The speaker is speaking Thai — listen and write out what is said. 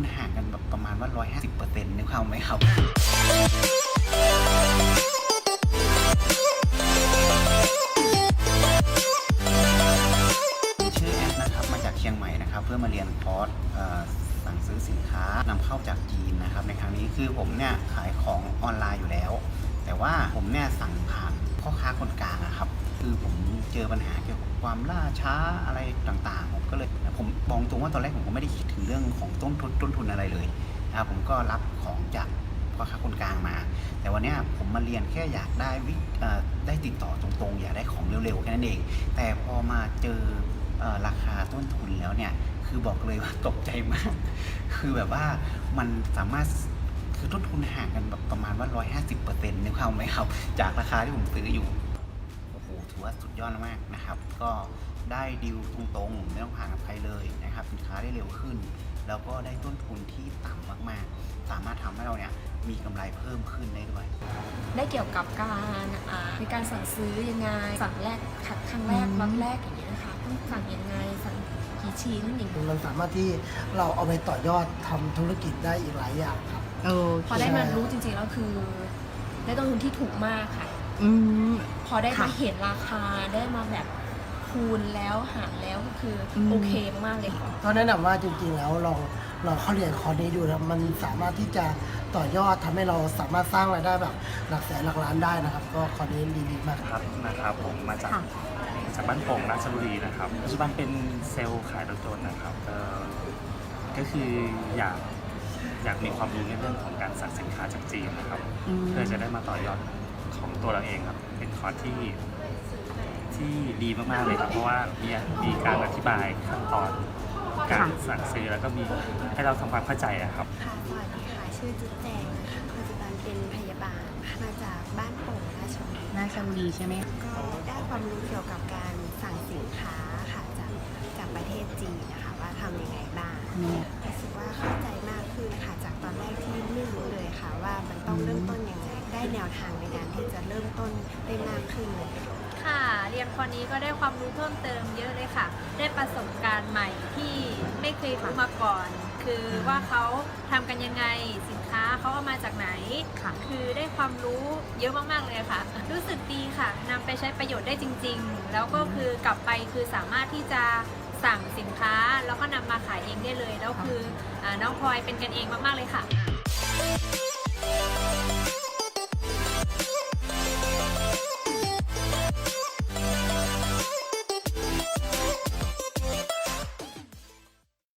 นห่างกันแบบประมาณว่า 150เปอร์เซ็นต์นึกภาพไหมครับชื่อแอดนะครับมาจากเชียงใหม่นะครับ เพื่อมาเรียนคอร์สสั่งซื้อสินค้านำเข้าจากจีนนะครับ ในครั้งนี้คือผมเนี่ยขายของออนไลน์อยู่แล้ว แต่ว่าผมเนี่ยสั่งผ่านพ่อค้าคนกลาง เจอปัญหาเกี่ยวกับความล่าช้าอะไรต่างๆ ผมก็เลยผมบอกตรงว่าตอนแรกผมก็ไม่ได้คิดถึงเรื่องของต้นทุนต้นทุนอะไรเลยนะครับผมก็รับของจากพ่อค้าคนกลางมา แต่วันนี้ผมมาเรียนแค่อยากได้วิได้ติดต่อตรงๆ อยากได้ของเร็วๆแค่นั้นเอง แต่พอมาเจออราคาต้นทุนแล้วเนี่ยคือบอกเลยว่าตกใจมาก คือแบบว่ามันสามารถคือต้นทุนห่างกันแบบประมาณว่า 150เปอร์เซ็นต์นึกภาไหมครับ จากราคาที่ผมซื้ออยู่ อ้โหถือว่าสุดยอดมากนะครับ ก็ได้ดีลตรงๆ ไม่ต้องผ่านกับใครเลยนะครับ สินค้าได้เร็วขึ้น แล้วก็ได้ต้นทุนที่ต่ำมากๆ สามารถทำให้เราเนี่ยมีกำไรเพิ่มขึ้นได้ด้วย ได้เกี่ยวกับการอ่าในการสั่งซื้อยังไง สั่งแรกครั้งแรกอืมล็อตแรกอย่างเงี้ยค่ะต้องสั่งยังไงสั่งกี่ชิ้นอย่างเงี้ยมันสามารถที่เราเอาไปต่อยอดทำธุรกิจได้อีกหลายอย่างครับโอพอเคได้มารู้จริงๆแล้วคือ ได้ต้นทุนที่ถูกมากค่ะ อืม พอได้ค่ะมาเห็นราคาได้มาแบบคูณแล้วหารแล้วก็คืออม โอเคมากๆเลยค่ะ ก็แนะนำว่าจริงๆแล้วลองลองเข้าเรียนคอร์สนี้ดูนะมันสามารถที่จะต่อยอดทำให้เราสามารถสร้างรายได้แบบหลักแสนหลักล้านได้นะครับ ก็คอร์สนี้ดีๆมากครับนะครับผมมาจากค่ะมาจากบ้านโป่งราชบุรีนะครับปัจจุบันเป็นเซลล์ขายรถยนต์นะครับก็ก็คืออยากอยากมีความรู้ในเรื่องของการสั่งสินค้าจากจีนนะครับอืมเพื่อจะได้มาต่อยอด ของตัวเราเองครับ เป็นคอร์สที่ที่ดีมากๆเลยครับ เพราะว่ามีมีการอธิบายขั้นตอนการสั่งซื้อแล้วก็มีให้เราทำความเข้าใจอะครับ ค่ะสวัสดีค่ะ ชื่อจุ๊บแจงนะคะปัจจุบันเป็นพยาบาลค่ะมาจากบ้านโป่งราชบุรีราชบุรีใช่ไหมก็ได้ความรู้เกี่ยวกับการสั่งสินค้าค่ะจากจากประเทศจีนนะคะว่าทำยังไงบ้างเนี่ยรู้สึกว่าเข้าใจมากขึ้นค่ะจากตอนแรกที่ไม่รู้เลยค่ะว่ามันต้องเริ่มต้นยังไง ได้แนวทางในการที่จะเริ่มต้นได้มากขึ้นเลยค่ะ ค่ะ เรียนคอนนี้ก็ได้ความรู้เพิ่มเติมเยอะเลยค่ะ ได้ประสบการณ์ใหม่ที่ไม่เคยรู้มาก่อน คือว่าเขาทำกันยังไง สินค้าเขาเอามาจากไหน ค่ะ คือได้ความรู้เยอะมากๆเลยค่ะ รู้สึกดีค่ะนำไปใช้ประโยชน์ได้จริง ๆ แล้วก็คือกลับไปคือสามารถที่จะสั่งสินค้า แล้วก็นำมาขายเองได้เลย แล้วคืออาน้องพลอยเป็นกันเองมากๆเลยค่ะ